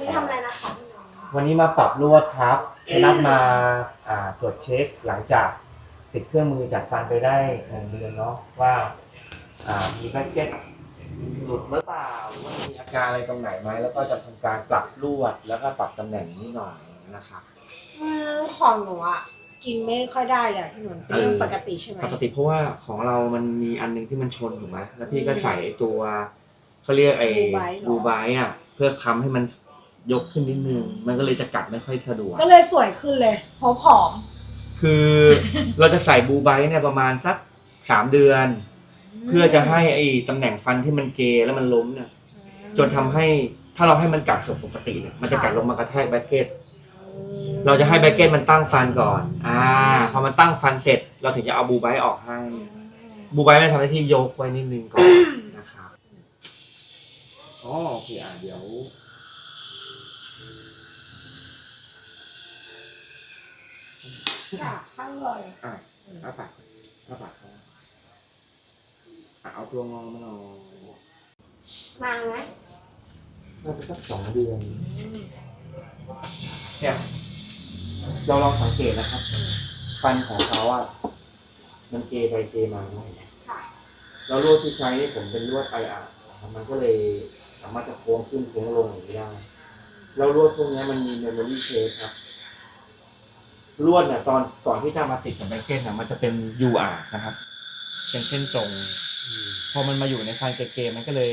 นี้ทำอะไรนะคะพี่น้องวันนี้มาปรับลวดครับนัดมาอ่าตรวจเช็คหลังจากติดเครื่องมือจัดฟันไปได้หนึ่งเดือนเนาะว่าอ่ามีแบ็กเก็ตหลุดหรือเปล่าหรือว่ามีอาการอะไรตรงไหนไหมแล้วก็จะทำการปรับลวดแล้วก็ปรับตำแหน่งนิดหน่อยนะครับอืมของหนูอะกินไม่ค่อยได้เลยอะพี่หนุ่นเป็นเรื่องปกติใช่ไหมปกติเพราะว่าของเรามันมีอันหนึงที่มันชนถูกไหมแล้วพี่ก็ใส่ไอ้ตัวเขาเรียกไอ้บูไบท์เหรอบูไบท์อะเพื่อค้ำให้มัน ยกขึ้นนิดนึง มันก็เลยจะกัดไม่ค่อยสะดวก ก็เลยสวยขึ้นเลยเพราะผอม คือเราจะใส่บูไบท์เนี่ยประมาณสักสามเดือน เพื่อจะให้ไอ้ตำแหน่งฟันที่มันเกยแล้วมันล้มเนี่ยจนทำให้ถ้าเราให้มันกัดสดปกติเนี่ยมันจะกัดลงมากระแทกแบ็กเก็ตเราจะให้แบ็กเก็ตมันตั้งฟันก่อน อ่า พอมันตั้งฟันเสร็จ เราถึงจะเอาบูไบท์ออกให้ บูไบท์มันทำหน้าที่ยกไว้นิดนึงก่อนนะครับ อ๋อโอเคอะเดี๋ยว ค่ะข้างเลยอะอ้าปากอ้าปากเขาอะเอาตัวงอมานอนนานไหมน่าจะสักสองเดือน เนี่ย เราลองสังเกตนะครับ ฟันของเขาอะ มันเกไปเกมาเนอะค่ะแล้วลวดที่ใช้นี่ผมเป็นลวดไออาร์มันก็เลยสามารถจะโค้งขึ้นโค้งลงอย่างนี้ได้ แล้วลวดพวกนี้มันมีเมมโมรี่เชฟครับลวดเนี่ยตอนก่อนที่จะมาติดกับแบเก้นเนี่ยมันจะเป็น UR นะครับ เป็นเส้นตรง พอมันมาอยู่ในฟันเกๆมันก็เลย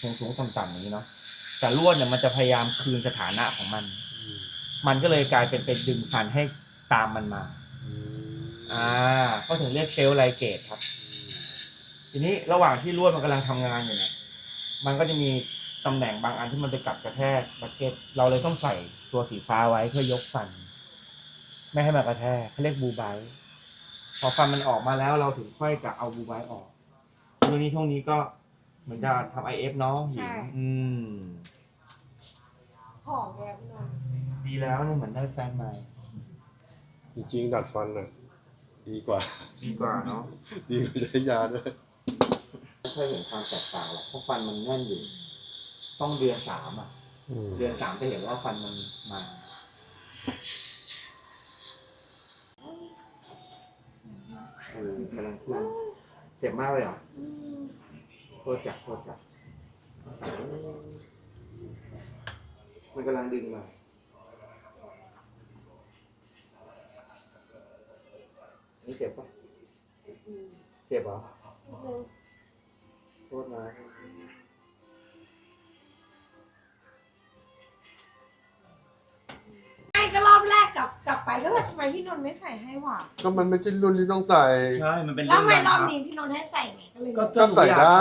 สูงสูงๆต่ำๆอย่างนี้เนาะแต่ลวดเนี่ยมันจะพยายามคืนสถานะของมัน มันก็เลยกลายเป็นเป็นดึงฟันให้ตามมันมาอ่าก็ถึงเรียกเซลล์ไลเกตครับ ทีนี้ระหว่างที่ลวดมันกำลังทำงานอยู่เนี่ยมันก็จะมี ตำแหน่งบางอันที่มันไปกลับกระแทกบักเก็ตเราเลยต้องใส่ตัวสีฟ้าไว้เพื่อยกฟัน ไม่ให้มันกระแทกเขาเรียกบูไบท์พอฟันมันออกมาแล้วเราถึงค่อยจะเอาบูไบท์ออกช่วงนี้ช่วงนี้ก็เหมือนจะทำไอเอฟเนาะหญิงอืมผอมเลยอะพี่หนุ่นดีแล้วเนี่ยเหมือนได้แฟนใหม่จริงๆดัดฟันอะดีกว่า ดีกว่าเนาะดีกว่าใช้ยาด้วยไม่ค่อยเห็นความแตกต่างหรอกเพราะฟันมันแน่นอยู่ ต้องเดือนสามอะ เดือนสามจะเห็นว่าฟันมันมาเออกำลังขึ้นเจ็บมากเลยเหรอโคตรจับโคตรจับมันกำลังดึงมานี่เจ็บปะเจ็บเหรอโทษนะ ลับกลับไปก็แบบทำไมพี่นนท์ไม่ใส่ให้วะก็มันไม่ใช่รุ่นที่ต้องใส่ ใช่ มันเป็นแล้วทำไมเงรอบบังคันี้พี่นนท์ให้ใส่ไงก็เลยก็ก็ใส่ได้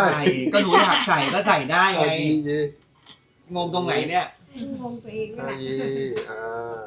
ก็หนูอยากใส่ก็ใส่ได้ไอ้ไงดีงงตรงไหนเนี่ย งงตัวเองเลยไอ้นะอ่า